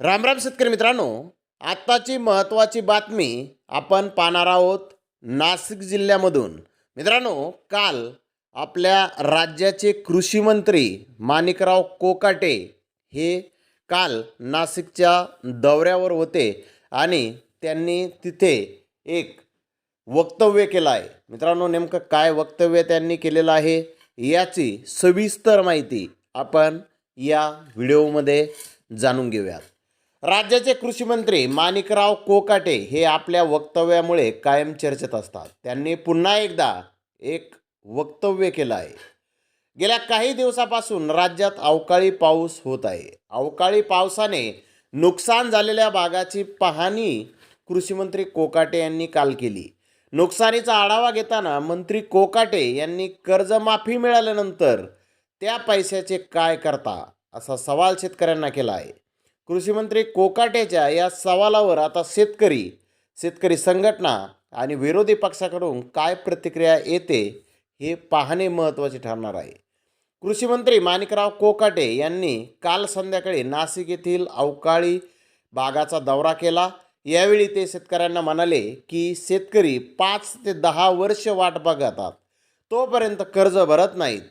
रामराम शेतकरी मित्रांनो आत्ताची महत्त्वाची बातमी आपण पाहणार आहोत नाशिक जिल्ह्यामधून. मित्रांनो काल आपल्या राज्याचे कृषी मंत्री माणिकराव कोकाटे हे काल नाशिकच्या दौऱ्यावर होते आणि त्यांनी तिथे एक वक्तव्य केलं आहे. मित्रांनो नेमकं काय वक्तव्य त्यांनी केलेलं आहे याची सविस्तर माहिती आपण या व्हिडिओमध्ये जाणून घेऊयात. राज्याचे कृषीमंत्री माणिकराव कोकाटे हे आपल्या वक्तव्यामुळे कायम चर्चेत असतात. त्यांनी पुन्हा एकदा एक वक्तव्य केलं आहे. गेल्या काही दिवसापासून राज्यात अवकाळी पाऊस होत आहे. अवकाळी पावसाने नुकसान झालेल्या भागाची पाहणी कृषीमंत्री कोकाटे यांनी काल केली. नुकसानीचा आढावा घेताना मंत्री कोकाटे यांनी कर्जमाफी मिळाल्यानंतर त्या पैशाचे काय करता असा सवाल शेतकऱ्यांना केला आहे. कृषीमंत्री कोकाटेच्या या सवालावर आता शेतकरी शेतकरी संघटना आणि विरोधी पक्षाकडून काय प्रतिक्रिया येते हे पाहणे महत्त्वाचे ठरणार आहे. कृषीमंत्री माणिकराव कोकाटे यांनी काल संध्याकाळी नाशिक येथील अवकाळी भागाचा दौरा केला. यावेळी ते शेतकऱ्यांना म्हणाले की शेतकरी पाच ते दहा वर्ष वाट बघतात. तोपर्यंत कर्ज भरत नाहीत.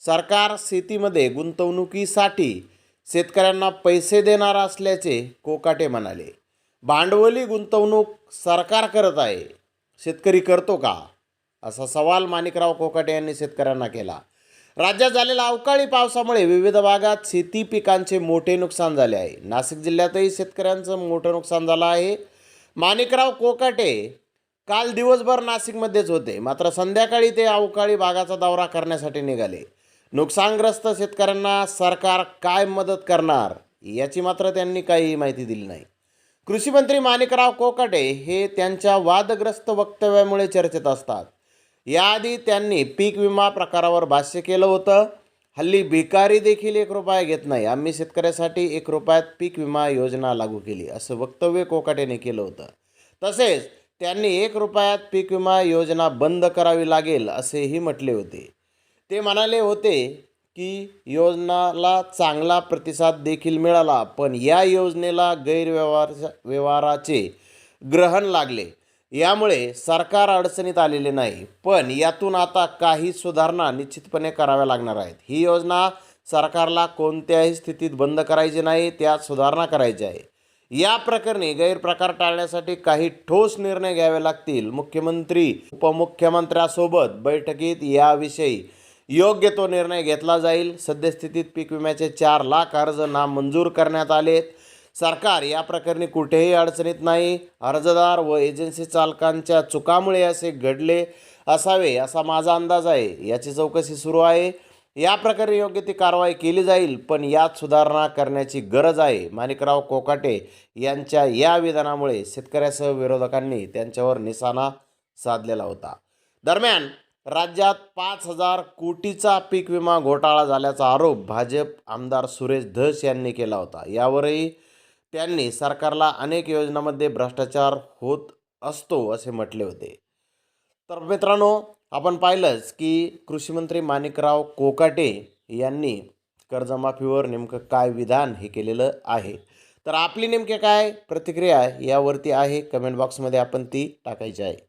सरकार शेतीमध्ये गुंतवणुकीसाठी शेतकऱ्यांना पैसे देणार असल्याचे कोकाटे म्हणाले. भांडवली गुंतवणूक सरकार करत आहे. शेतकरी करतो का? असा सवाल माणिकराव कोकाटे यांनी शेतकऱ्यांना केला. राज्यात झालेल्या अवकाळी पावसामुळे विविध भागात शेती पिकांचे मोठे नुकसान झाले आहे. नाशिक जिल्ह्यातही शेतकऱ्यांचं मोठं नुकसान झालं आहे. माणिकराव कोकाटे काल दिवसभर नाशिकमध्येच होते. मात्र संध्याकाळी ते अवकाळी भागाचा दौरा करण्यासाठी निघाले. नुकसानग्रस्त शेतकऱ्यांना सरकार काय मदत करणार याची मात्र त्यांनी काही माहिती दिली नाही. कृषी मंत्री माणिकराव कोकाटे हे त्यांच्या वादग्रस्त वक्तव्यामुळे चर्चेत असतात. याआधी त्यांनी पीक विमा प्रकारावर भाष्य केलं होतं. हल्ली भिकारी देखील एक रुपया घेत नाही. आम्ही शेतकऱ्यासाठी एक रुपयात पीक विमा योजना लागू केली असं वक्तव्य कोकाटेने केलं होतं. तसेच त्यांनी एक रुपयात पीक विमा योजना बंद करावी लागेल असेही म्हटले होते. ते म्हणाले होते की योजनाला चांगला प्रतिसाद देखील मिळाला पण या योजनेला गैरव्यवहार व्यवहाराचे ग्रहण लागले. यामुळे सरकार अडचणीत आलेले नाही पण यातून आता काही सुधारणा निश्चितपणे कराव्या लागणार आहेत. ही योजना सरकारला कोणत्याही स्थितीत बंद करायची नाही त्यात सुधारणा करायची आहे. या प्रकरणी गैरप्रकार टाळण्यासाठी काही ठोस निर्णय घ्यावे लागतील. मुख्यमंत्री उपमुख्यमंत्र्यासोबत बैठकीत याविषयी योग्य तो निर्णय घेतला जाईल. सद्यस्थितीत पीक विम्याचे चार लाख अर्ज नामंजूर करण्यात आलेत. सरकार या प्रकरणी कुठेही अडचणीत नाही. अर्जदार व एजन्सी चालकांच्या चुकामुळे असे घडले असावे असा माझा अंदाज आहे. याची चौकशी सुरू आहे. या प्रकारे योग्य ती कारवाई केली जाईल पण यात सुधारणा करण्याची गरज आहे. माणिकराव कोकाटे यांच्या या विधानामुळे शेतकऱ्यासह विरोधकांनी त्यांच्यावर निशाणा साधलेला होता. दरम्यान राज्यात पाच हजार कोटीचा पीक विमा घोटाळा झाल्याचा आरोप भाजप आमदार सुरेश धस यांनी केला होता. यावरही त्यांनी सरकारला अनेक योजनांमध्ये भ्रष्टाचार होत असतो असे म्हटले होते. तर मित्रांनो आपण पाहिलंच की कृषीमंत्री माणिकराव कोकाटे यांनी कर्जमाफीवर नेमकं काय विधान हे केलेलं आहे. तर आपली नेमके काय प्रतिक्रिया आहे यावरती आहे. कमेंट बॉक्समध्ये आपण ती टाकायची आहे.